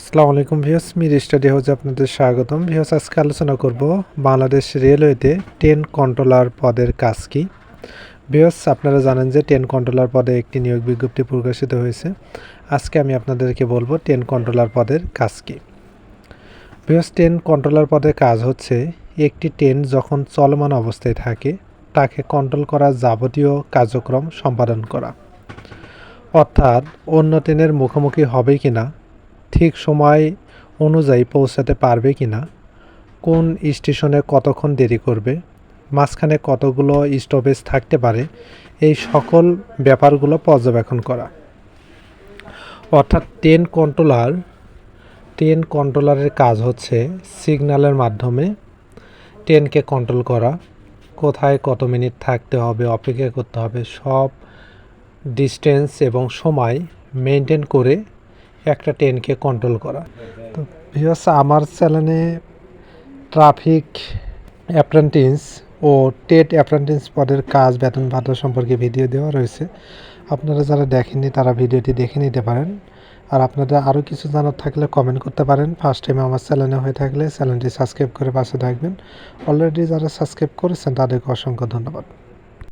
আসসালামু আলাইকুম views Mir study হাউসে আপনাদের স্বাগতম। ভিউস আজকে আলোচনা করব বাংলাদেশ রেলওয়েতে ট্রেন কন্ট্রোলার পদের কাজ কি? ভিউস আপনারা জানেন যে ট্রেন কন্ট্রোলার পদে একটি নিয়োগ বিজ্ঞপ্তি প্রকাশিত হয়েছে। আজকে আমি আপনাদেরকে বলব ট্রেন কন্ট্রোলার পদের কাজ কি। ভিউস ট্রেন কন্ট্রোলার পদের কাজ হচ্ছে একটি ট্রেন যখন চলমান অবস্থায় থাকে, তাকে কন্ট্রোল করার যাবতীয় কার্যক্রম সম্পাদন করা। অর্থাৎ অন্য ট্রেনের মুখোমুখি হবে কিনা ঠিক সময় অনুযায়ী পৌঁছাতে পারবে কি না? কোন স্টেশনে কতক্ষণ দেরি করবে? মাঝখানে কতগুলো স্টপেজ থাকতে পারে? এই সকল ব্যাপারগুলো পর্যবেক্ষণ করা। অর্থাৎ ট্রেন কন্ট্রোলার, ট্রেন কন্ট্রোলারের কাজ হচ্ছে সিগন্যালের মাধ্যমে ট্রেনকে কন্ট্রোল করা। কোথায় কত মিনিট থাকতে হবে, অপেক্ষা করতে হবে, সব ডিস্টেন্স এবং সময় মেনটেন করে একটা ট্রেনকে কন্ট্রোল করা। তো ভিউয়ার্স আমার চ্যানেলে ট্রাফিক অ্যাপ্রেন্টিস ও টেট অ্যাপ্রেন্টিস পদের কাজ, বেতন, ভাতা সম্পর্কে ভিডিও দেওয়া রয়েছে। আপনারা যারা দেখেননি, তারা ভিডিওটি দেখে নিতে পারেন। আর আপনাদের আরও কিছু জানার থাকলে কমেন্ট করতে পারেন। ফার্স্ট টাইম আমার চ্যানেলে হয়ে থাকলে চ্যানেলটি সাবস্ক্রাইব করে পাশে থাকবেন। অলরেডি যারা সাবস্ক্রাইব করেছেন, তাদেরকে অসংখ্য ধন্যবাদ।